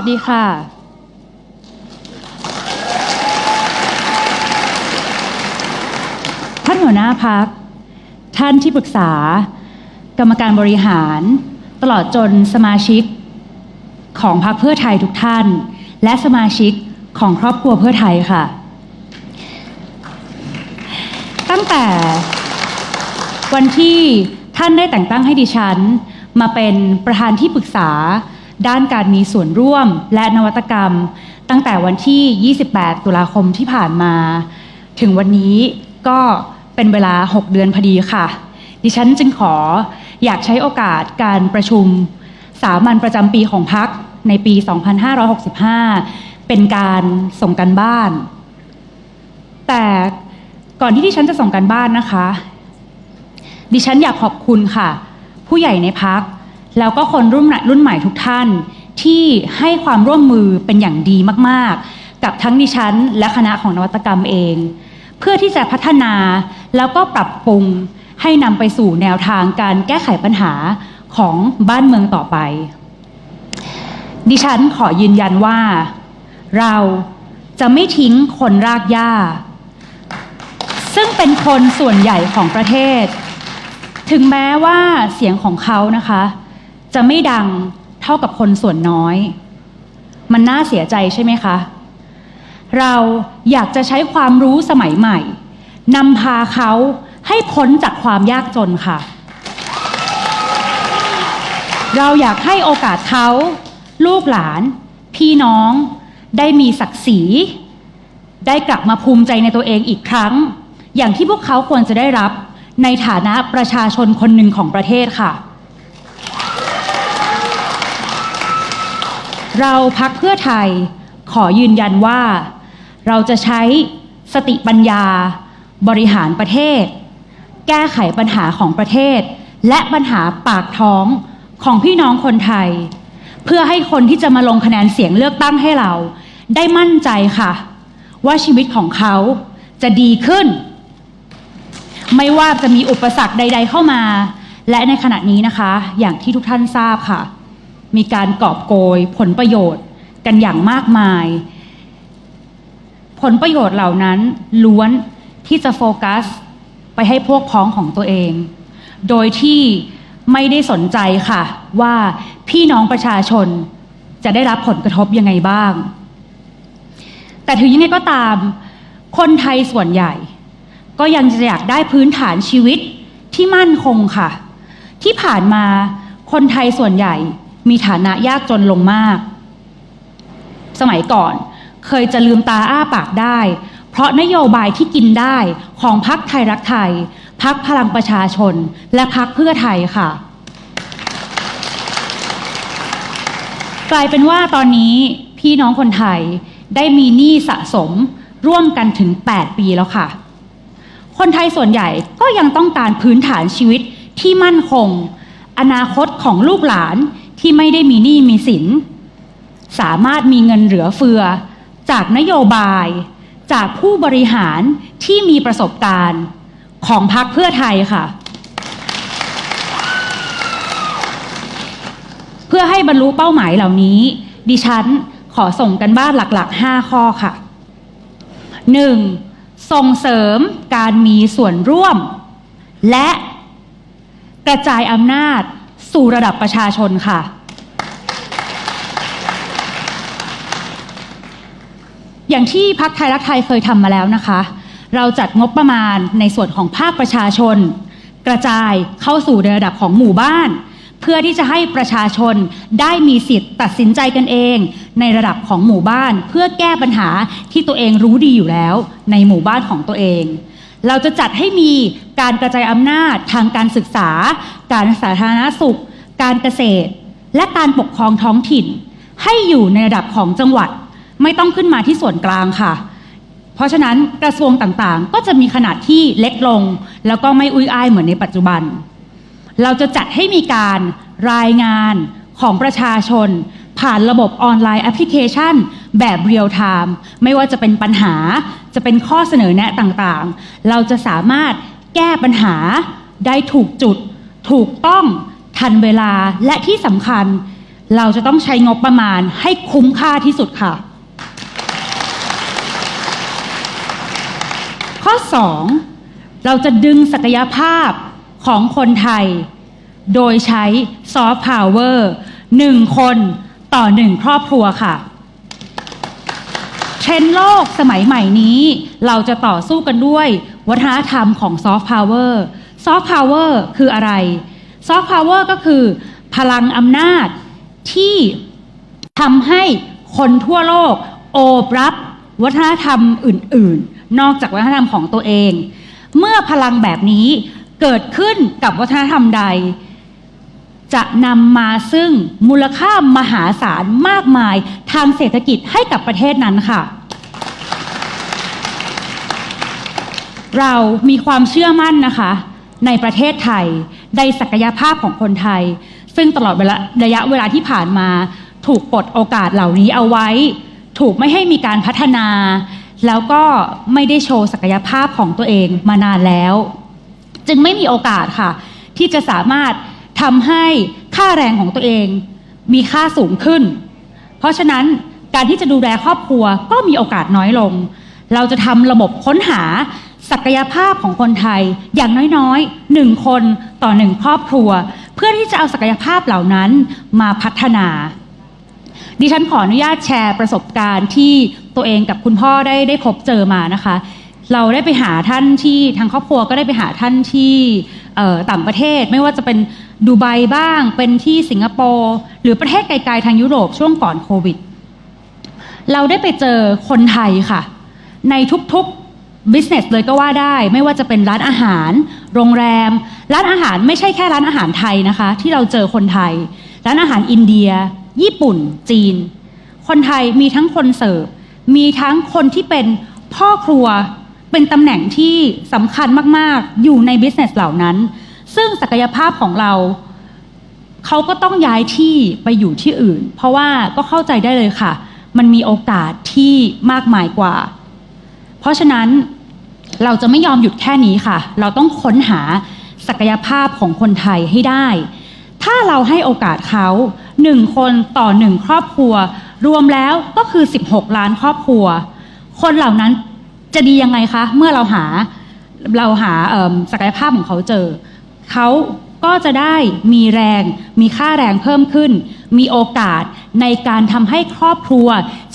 วัสดีค่ะ ท่านหัวหน้าพัก ท่านที่ปรึกษา กรรมการบริหาร ตลอดจนสมาชิก ของพรรคเพื่อไทยทุกท่าน และสมาชิกของครอบครัวเพื่อไทยค่ะ ตั้งแต่วันที่ท่านได้แต่งตั้งให้ดิฉัน มาเป็นประธานที่ปรึกษา ด้านการมีส่วนร่วมและนวัตกรรม ตั้งแต่วันที่ 28 ตุลาคมที่ผ่านมา ถึงวันนี้ก็เป็นเวลา 6 เดือนพอดีค่ะ ดิฉันจึงขออยากใช้โอกาสการประชุมสามัญประจำปีของพักในปี 2565 เป็นการส่งกันบ้าน แต่ก่อนที่ดิฉันจะส่งกันบ้านนะคะ ดิฉันอยากขอบคุณค่ะ ผู้ใหญ่ในพัก แล้วก็คนรุ่นรุ่นใหม่ทุกท่าน ที่ให้ความร่วมมือเป็นอย่างดีมากๆ กับทั้งดิฉันและคณะของนวัตกรรมเอง เพื่อที่จะพัฒนาแล้วก็ปรับปรุงให้นำไปสู่แนวทางการแก้ไขปัญหาของบ้านเมืองต่อไป ดิฉันขอยืนยันว่า เราจะไม่ทิ้งคนรากหญ้า ซึ่งเป็นคนส่วนใหญ่ของประเทศ ถึงแม้ว่าเสียงของเขานะคะ จะไม่ดังเท่ากับคนส่วนน้อย มันน่าเสียใจใช่ไหมคะ เราอยากจะใช้ความรู้สมัยใหม่นำพาเขาให้พ้นจากความยากจนค่ะ เราอยากให้โอกาสเขาลูกหลาน พี่น้อง ได้มีศักดิ์ศรี ได้กลับมาภูมิใจในตัวเองอีกครั้ง อย่างที่พวกเขาควรจะได้รับในฐานะประชาชนคนหนึ่งของประเทศค่ะ เราพักเพื่อไทยขอยืนยันว่า เราจะใช้สติปัญญา บริหารประเทศ แก้ไขปัญหาของประเทศ และปัญหาปากท้องของพี่น้องคนไทย เพื่อให้คนที่จะมาลงคะแนนเสียงเลือกตั้งให้เรา ได้มั่นใจค่ะ ว่าชีวิตของเขาจะดีขึ้น ไม่ว่าจะมีอุปสรรคใด ๆ เข้ามา และในขณะนี้นะคะ อย่างที่ทุกท่านทราบค่ะ มีการกอบโกยผลประโยชน์กันอย่างมากมาย ผลประโยชน์เหล่านั้นล้วนที่จะโฟกัสไปให้พวกพ้องของตัวเอง โดยที่ไม่ได้สนใจค่ะ ว่าพี่น้องประชาชนจะได้รับผลกระทบยังไงบ้าง แต่ถึงยังไงก็ตาม คนไทยส่วนใหญ่ ก็ยังจะอยากได้พื้นฐานชีวิตที่มั่นคงค่ะ ที่ผ่านมาคนไทยส่วนใหญ่ มีฐานะยากจนลงมาก สมัยก่อน เคยจะลืมตาอ้าปากได้ เพราะนโยบายที่กินได้ของพักไทยรักไทย พักพลังประชาชน และพักเพื่อไทยค่ะ กลายเป็นว่าตอนนี้พี่น้องคนไทยได้มีหนี้สะสมร่วมกันถึง 8 ปีแล้วค่ะ คนไทยส่วนใหญ่ก็ยังต้องการพื้นฐานชีวิตที่มั่นคง อนาคตของลูกหลาน ที่ไม่ได้มีหนี้มีสิน สามารถมีเงินเหลือเฟือ จากนโยบาย จากผู้บริหารที่มีประสบการณ์ของพรรคเพื่อไทยค่ะ เพื่อให้บรรลุเป้าหมายเหล่านี้ ดิฉันขอส่งกันบ้านหลัก ๆ 5 ข้อค่ะ 1. ส่งเสริมการมีส่วนร่วม และกระจายอำนาจ สู่ระดับประชาชนค่ะ อย่างที่พักไทยรักไทยเคยทำมาแล้วนะคะ เราจัดงบประมาณในส่วนของภาคประชาชน กระจายเข้าสู่ในระดับของหมู่บ้าน เพื่อที่จะให้ประชาชนได้มีสิทธิ์ตัดสินใจกันเอง ในระดับของหมู่บ้าน เพื่อแก้ปัญหาที่ตัวเองรู้ดีอยู่แล้ว ในหมู่บ้านของตัวเอง เราจะจัดให้มีการกระจายอำนาจทางการศึกษา การสาธารณสุข การเกษตร และการปกครองท้องถิ่น ให้อยู่ในระดับของจังหวัด ไม่ต้องขึ้นมาที่ส่วนกลางค่ะ เพราะฉะนั้นกระทรวงต่างๆ ก็จะมีขนาดที่เล็กลง แล้วก็ไม่อุ้ยอ้ายเหมือนในปัจจุบัน เราจะจัดให้มีการรายงานของประชาชน ผ่านระบบออนไลน์แอปพลิเคชัน แบบเรียลไทม์ไม่ว่าจะเป็นปัญหาจะเป็นข้อเสนอแนะต่างๆ เราจะสามารถแก้ปัญหาได้ถูกจุด ถูกต้องทันเวลาและที่สำคัญ เราจะต้องใช้งบประมาณให้คุ้มค่าที่สุดค่ะ ข้อ 2 เราจะดึงศักยภาพของคนไทย โดยใช้ซอฟต์พาวเวอร์หนึ่งคน ต่อหนึ่งครอบครัวค่ะ เทรนด์โลกสมัยใหม่นี้ เราจะต่อสู้กันด้วย วัฒนธรรมของซอฟต์พาวเวอร์ซอฟต์พาวเวอร์คืออะไรซอฟต์พาวเวอร์ก็คือพลังอำนาจที่ทำให้คนทั่วโลก โอบรับวัฒนธรรมอื่น ๆ นอกจากวัฒนธรรมของตัวเอง เมื่อพลังแบบนี้เกิดขึ้นกับวัฒนธรรมใด จะนำมาซึ่งมูลค่ามหาศาลมากมายทางเศรษฐกิจให้กับประเทศนั้นค่ะ เรามีความเชื่อมั่นนะคะ ในประเทศไทยในศักยภาพของคนไทย ซึ่งตลอดเวลาระยะเวลาที่ผ่านมา ถูกปลดโอกาสเหล่านี้เอาไว้ ถูกไม่ให้มีการพัฒนา แล้วก็ไม่ได้โชว์ศักยภาพของตัวเองมานานแล้ว จึงไม่มีโอกาสค่ะ ที่จะสามารถ ทำให้ค่าแรงของตัวเอง มีค่าสูงขึ้น เพราะฉะนั้นการที่จะดูแลครอบครัวก็มีโอกาสน้อยลง เราจะทำระบบค้นหาศักยภาพของคนไทยอย่างน้อยๆหนึ่งคนต่อหนึ่งครอบครัว เพื่อที่จะเอาศักยภาพเหล่านั้นมาพัฒนา ดิฉันขออนุญาตแชร์ประสบการณ์ที่ตัวเองกับคุณพ่อได้ได้พบเจอมานะคะ เราได้ไปหาท่านที่ทางครอบครัวก็ได้ไปหาท่านที่ต่างประเทศ ไม่ว่าจะเป็น ดูไบบ้าง เป็นที่สิงคโปร์หรือประเทศไกลๆทางยุโรปช่วงก่อนโควิด เราได้ไปเจอคนไทยค่ะ ในทุกๆ business เลยก็ว่าได้ ไม่ว่าจะเป็นร้านอาหาร โรงแรม ร้านอาหารไม่ใช่แค่ร้านอาหารไทยนะคะ ที่เราเจอคนไทย ร้านอาหารอินเดีย ญี่ปุ่น จีน คนไทยมีทั้งคนเสิร์ฟมีทั้งคนที่เป็นพ่อครัวเป็นตำแหน่งที่สำคัญมาก ๆ อยู่ใน business เหล่านั้น ซึ่งศักยภาพของเราเขาก็ต้องย้ายที่ไปอยู่ที่อื่น เพราะว่าก็เข้าใจได้เลยค่ะ มันมีโอกาสที่มากมายกว่า เพราะฉะนั้นเราจะไม่ยอมหยุดแค่นี้ค่ะ เราต้องค้นหาศักยภาพของคนไทยให้ได้ ถ้าเราให้โอกาสเขาหนึ่งคนต่อหนึ่งครอบครัว รวมแล้วก็คือ 16 ล้านครอบครัว คนเหล่านั้นจะดียังไงคะ เมื่อเราหาเราหาศักยภาพของเขาเจอ เขาก็จะได้มีแรง มีค่าแรงเพิ่มขึ้น มีโอกาสในการทำให้ครอบครัว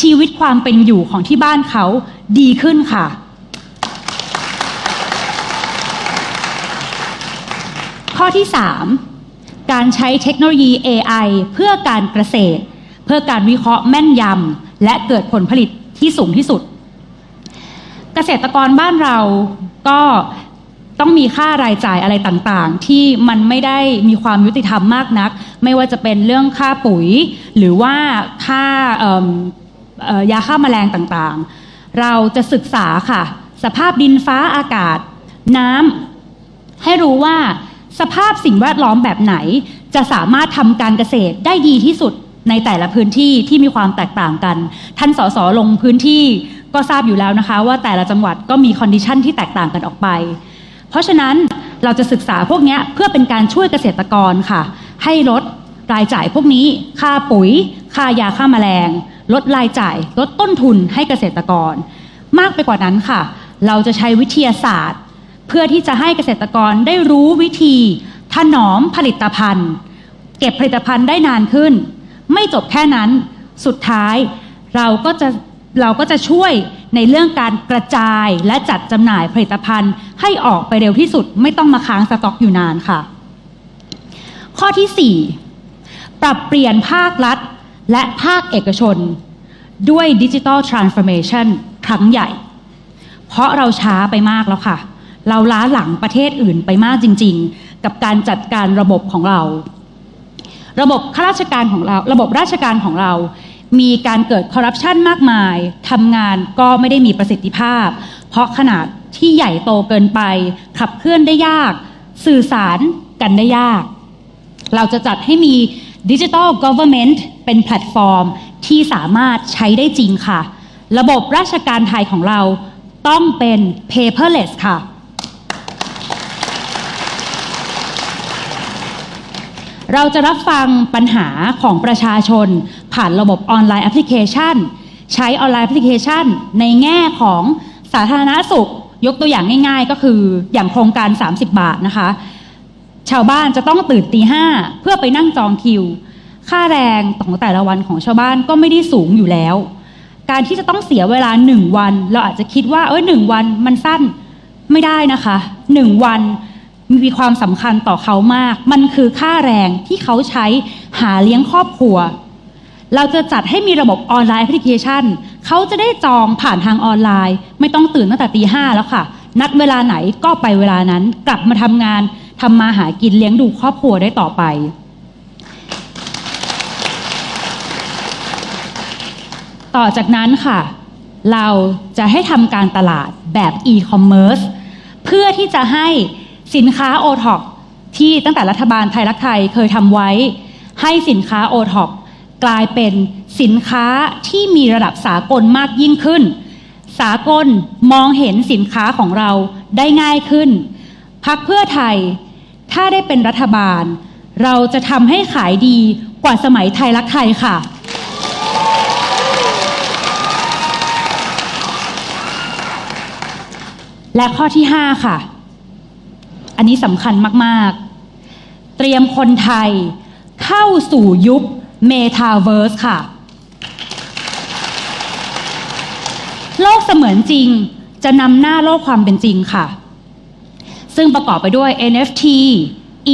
ชีวิตความเป็นอยู่ของที่บ้านเขาดีขึ้นค่ะ ข้อที่ 3 การใช้เทคโนโลยี AI เพื่อการเกษตร เพื่อการวิเคราะห์แม่นยำและเกิดผลผลิตที่สูงที่สุด เกษตรกรบ้านเราก็ ต้องมีค่ารายจ่ายอะไรต่างๆ ที่มันไม่ได้มีความยุติธรรมมากนัก ไม่ว่าจะเป็นเรื่องค่าปุ๋ย หรือว่าค่าเอิ่มเอ่อยาฆ่าแมลงต่างๆ เราจะศึกษาค่ะ สภาพดินฟ้าอากาศ น้ำให้รู้ว่าสภาพสิ่งแวดล้อมแบบไหน จะสามารถทำการเกษตรได้ดีที่สุดในแต่ละพื้นที่ที่มีความแตกต่างกัน ท่านสสลงพื้นที่ก็ทราบอยู่แล้วนะคะ ว่าแต่ละจังหวัดก็มีคอนดิชันที่แตกต่างกันออกไป เพราะฉะนั้นเราจะศึกษาพวกนี้เพื่อเป็นการช่วยเกษตรกรค่ะ ให้ลดรายจ่ายพวกนี้ ค่าปุ๋ย ค่ายาฆ่าแมลง ลดรายจ่าย ลดต้นทุนให้เกษตรกร มากไปกว่านั้นค่ะ เราจะใช้วิทยาศาสตร์ เพื่อที่จะให้เกษตรกรได้รู้วิธี ถนอมผลิตภัณฑ์ เก็บผลิตภัณฑ์ได้นานขึ้น ไม่จบแค่นั้น สุดท้ายเราก็จะเราก็จะช่วย ในเรื่องการกระจายและจัดจำหน่ายผลิตภัณฑ์ ให้ออกไปเร็วที่สุดไม่ต้องมาค้างสต็อกอยู่นานค่ะ ข้อที่ 4 ปรับเปลี่ยนภาครัฐ และภาคเอกชน ด้วยดิจิ t a ลทรานส์ฟอร์เมชันครั้งใหญ่ เพราะเราช้าไปมากแล้วค่ะ เราล้าหลังประเทศอื่นไปมากจริง ๆ กับการจัดการระบบของเรา ระบบข้าราชการของเรา ระบบราชการของเรา มีการเกิดคอร์รัปชันมากมายทำงานก็ไม่ได้มีประสิทธิภาพ เพราะขนาดที่ใหญ่โตเกินไป ขับเคลื่อนได้ยาก สื่อสารกันได้ยาก เราจะจัดให้มีดิจิ t a ล Government เป็นแพลตฟอร์มที่สามารถใช้ได้จริงค่ะ ระบบราชการไทยของเราต้องเป็น paperless ค่ะ เราจะรับฟังปัญหาของประชาชน ผ่านระบบออนไลน์แอปพลิเคชัน ใช้ออนไลน์แอปพลิเคชัน ในแง่ของสาธารณสุข ยกตัวอย่างง่ายๆ ก็คืออย่างโครงการ 30 บาทนะคะ ชาวบ้านจะต้องตื่นตีห้าเพื่อไปนั่งจองคิว ค่าแรงของแต่ละวันของชาวบ้านก็ไม่ได้สูงอยู่แล้ว การที่จะต้องเสียเวลาหนึ่งวัน เราอาจจะคิดว่าเอ้ยหนึ่งวันมันสั้นไม่ได้นะคะหนึ่งวันมีความสำคัญต่อเขามาก มันคือค่าแรงที่เขาใช้หาเลี้ยงครอบครัว เราจะจัดให้มีระบบออนไลน์แอปพลิเคชัน เขาจะได้จองผ่านทางออนไลน์ ไม่ต้องตื่นตั้งแต่ตีห้าแล้วค่ะ นัดเวลาไหนก็ไปเวลานั้น กลับมาทำงานทำมาหากินเลี้ยงดูครอบครัวได้ต่อไป ต่อจากนั้นค่ะ เราจะให้ทำการตลาดแบบ e-commerce เพื่อที่จะให้สินค้า o t o p ที่ตั้งแต่รัฐบาลไทยรักไทยเคยทำไว้ ให้สินค้า o t o p กลายเป็นสินค้าที่มีระดับสากลมากยิ่งขึ้น สากลมองเห็นสินค้าของเราได้ง่ายขึ้น พักเพื่อไทย ถ้าได้เป็นรัฐบาล เราจะทำให้ขายดีกว่าสมัยไทยรักไทยค่ะ และข้อที่ 5 ค่ะ อันนี้สำคัญมาก ๆ เตรียมคนไทยเข้าสู่ยุค เมตาเวิร์สค่ะ โลกเสมือนจริงจะนำหน้าโลกความเป็นจริงค่ะ ซึ่งประกอบไปด้วย NFT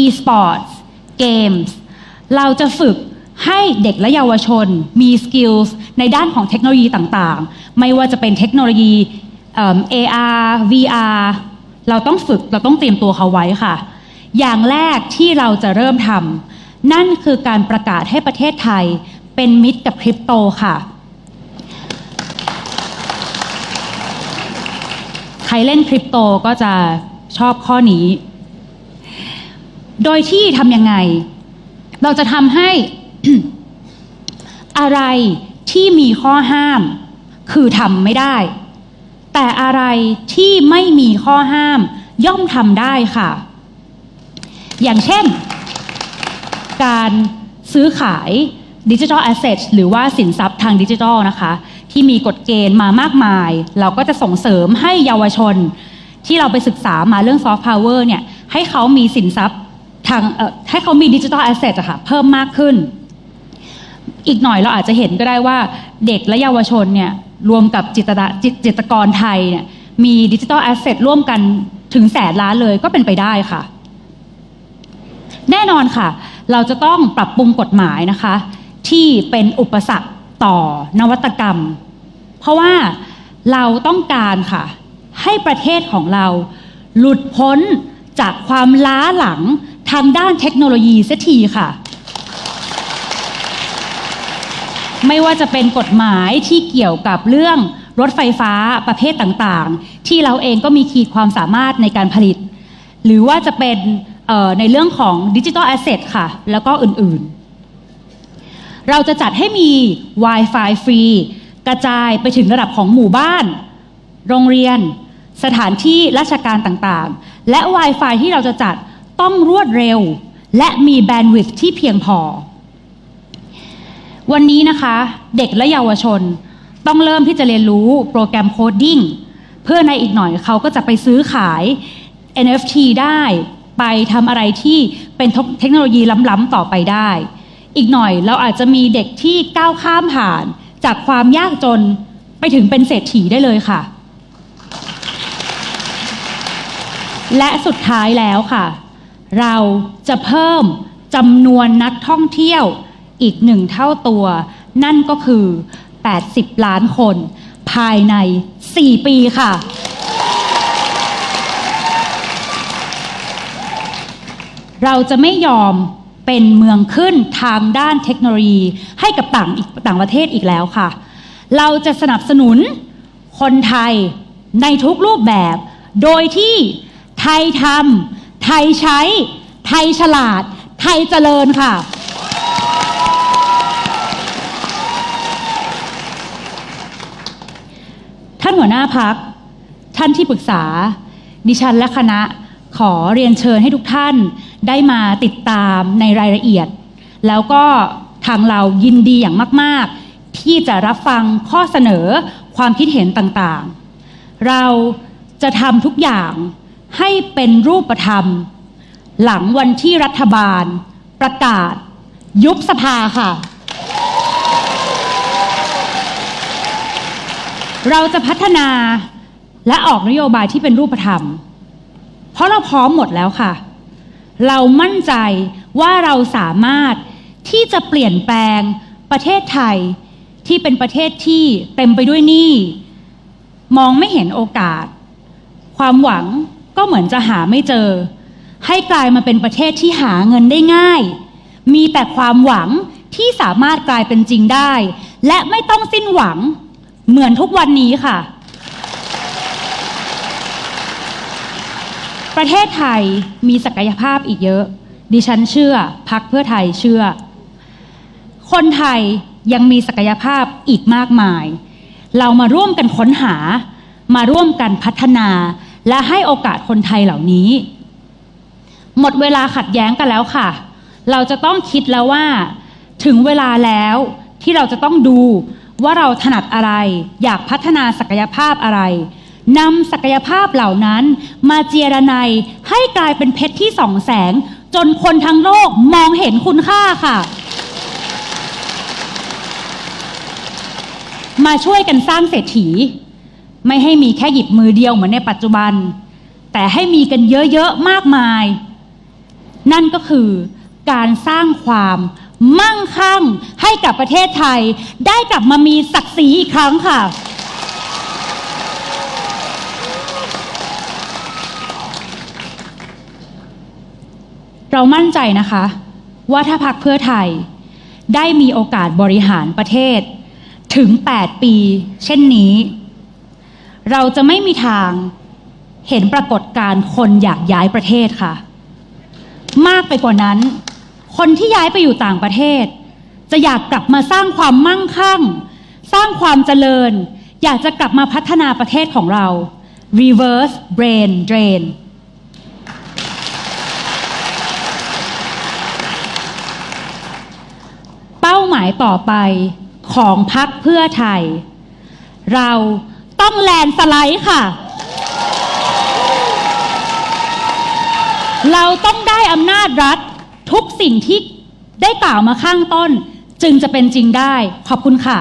e-sports games เราจะฝึกให้เด็กและเยาวชนมีสกิลส์ในด้านของเทคโนโลยีต่างๆ ไม่ว่าจะเป็นเทคโนโลยี AR VR เราต้องฝึกเราต้องเตรียมตัวเขาไว้ค่ะ อย่างแรกที่เราจะเริ่มทำ นั่นคือการประกาศให้ประเทศไทยเป็นมิตรกับคริปโตค่ะ ใครเล่นคริปโตก็จะชอบข้อนี้ โดยที่ทำยังไง เราจะทำให้อะไรที่มีข้อห้าม คือทำไม่ได้ แต่อะไรที่ไม่มีข้อห้ามย่อมทำได้ค่ะ อย่างเช่น การซื้อขายดิจิทัลแอสเซทหรือว่าสินทรัพย์ทางดิจิทัลนะคะ ที่มีกฎเกณฑ์มามากมาย เราก็จะส่งเสริมให้เยาวชน ที่เราไปศึกษามาเรื่องซอฟต์พาวเวอร์เนี่ยให้เขามีสินทรัพย์ทางให้เขามีดิจิทัลแอสเซทอะค่ะเพิ่มมากขึ้น อีกหน่อยเราอาจจะเห็นก็ได้ว่าเด็กและเยาวชนเนี่ยรวมกับจิตรจิตจิตกรไทยเนี่ยมีดิจิทัลแอสเซทร่วมกันถึงแสนล้านเลยก็เป็นไปได้ค่ะ แน่นอนค่ะ เราจะต้องปรับปรุงกฎหมายนะคะ ที่เป็นอุปสรรคต่อนวัตกรรม เพราะว่าเราต้องการค่ะ ให้ประเทศของเราหลุดพ้นจากความล้าหลังทางด้านเทคโนโลยีเสียทีค่ะ ไม่ว่าจะเป็นกฎหมายที่เกี่ยวกับเรื่องรถไฟฟ้าประเภทต่างๆ ที่เราเองก็มีขีดความสามารถในการผลิต หรือว่าจะเป็น ในเรื่องของดิจิทัลแอสเซทค่ะ แล้วก็อื่นๆ เราจะจัดให้มี Wi-Fi ฟรีกระจายไปถึงระดับของหมู่บ้าน โรงเรียน สถานที่ราชการต่างๆ และ Wi-Fi ที่เราจะจัดต้องรวดเร็ว และมีแบนด์วิดท์ที่เพียงพอ วันนี้นะคะ เด็กและเยาวชนต้องเริ่มที่จะเรียนรู้โปรแกรมโคดดิ้งเพื่อในอีกหน่อยเขาก็จะไปซื้อขาย NFT ได้ ไปทำอะไรที่เป็นเทคโนโลยีล้ำๆต่อไปได้ อีกหน่อยเราอาจจะมีเด็กที่ก้าวข้ามผ่านจากความยากจนไปถึงเป็นเศรษฐีได้เลยค่ะ และสุดท้ายแล้วค่ะ เราจะเพิ่มจำนวนนักท่องเที่ยวอีกหนึ่งเท่าตัว นั่นก็คือ 80 ล้านคน ภายใน 4 ปีค่ะ เราจะไม่ยอมเป็นเมืองขึ้นทางด้านเทคโนโลยี ให้กับต่างอีกต่างประเทศอีกแล้วค่ะ เราจะสนับสนุนคนไทยในทุกรูปแบบ โดยที่ไทยทำไทยใช้ ไทยฉลาด ไทยเจริญค่ะ ท่านหัวหน้าพัก ท่านที่ปรึกษา ดิฉันและคณะขอเรียนเชิญให้ทุกท่าน ได้มาติดตามในรายละเอียด แล้วก็ทางเรายินดีอย่างมาก ๆ ที่จะรับฟังข้อเสนอความคิดเห็นต่างๆ เราจะทำทุกอย่างให้เป็นรูปธรรม หลังวันที่รัฐบาล ประกาศ ยุบสภาค่ะ เราจะพัฒนาและออกนโยบายที่เป็นรูปธรรม เพราะเราพร้อมหมดแล้วค่ะ เรามั่นใจว่าเราสามารถที่จะเปลี่ยนแปลงประเทศไทยที่เป็นประเทศที่เต็มไปด้วยหนี้มองไม่เห็นโอกาส ความหวังก็เหมือนจะหาไม่เจอ ให้กลายมาเป็นประเทศที่หาเงินได้ง่าย มีแต่ความหวังที่สามารถกลายเป็นจริงได้ และไม่ต้องสิ้นหวังเหมือนทุกวันนี้ค่ะ ประเทศไทยมีศักยภาพอีกเยอะ ดิฉันเชื่อพักเพื่อไทยเชื่อ คนไทยยังมีศักยภาพอีกมากมาย เรามาร่วมกันค้นหา มาร่วมกันพัฒนา และให้โอกาสคนไทยเหล่านี้ หมดเวลาขัดแย้งกันแล้วค่ะ เราจะต้องคิดแล้วว่า ถึงเวลาแล้วที่เราจะต้องดูว่าเราถนัดอะไร อยากพัฒนาศักยภาพอะไร นำศักยภาพเหล่านั้น มาเจียรนัยให้กลายเป็นเพชรที่ส่องแสง จนคนทั้งโลกมองเห็นคุณค่าค่ะ มาช่วยกันสร้างเศรษฐี ไม่ให้มีแค่หยิบมือเดียวเหมือนในปัจจุบัน แต่ให้มีกันเยอะๆมากมาย นั่นก็คือการสร้างความมั่งคั่งให้กับประเทศไทย ได้กลับมามีศักดิ์ศรีอีกครั้งค่ะ เรามั่นใจนะคะ ว่าถ้าพักเพื่อไทย ได้มีโอกาสบริหารประเทศ ถึง 8 ปี เช่นนี้ เราจะไม่มีทางเห็นปรากฏการณ์คนอยากย้ายประเทศค่ะ มากไปกว่านั้น คนที่ย้ายไปอยู่ต่างประเทศ จะอยากกลับมาสร้างความมั่งคั่ง สร้างความเจริญ อยากจะกลับมาพัฒนาประเทศของเรา reverse brain drain เป้ายต่อไปของพักเพื่อไทย เราต้องแลนสไลด์ค่ะ เราต้องได้อำนาจรัฐทุกสิ่งที่ได้กล่าวมาข้างต้น จึงจะเป็นจริงได้ ขอบคุณค่ะ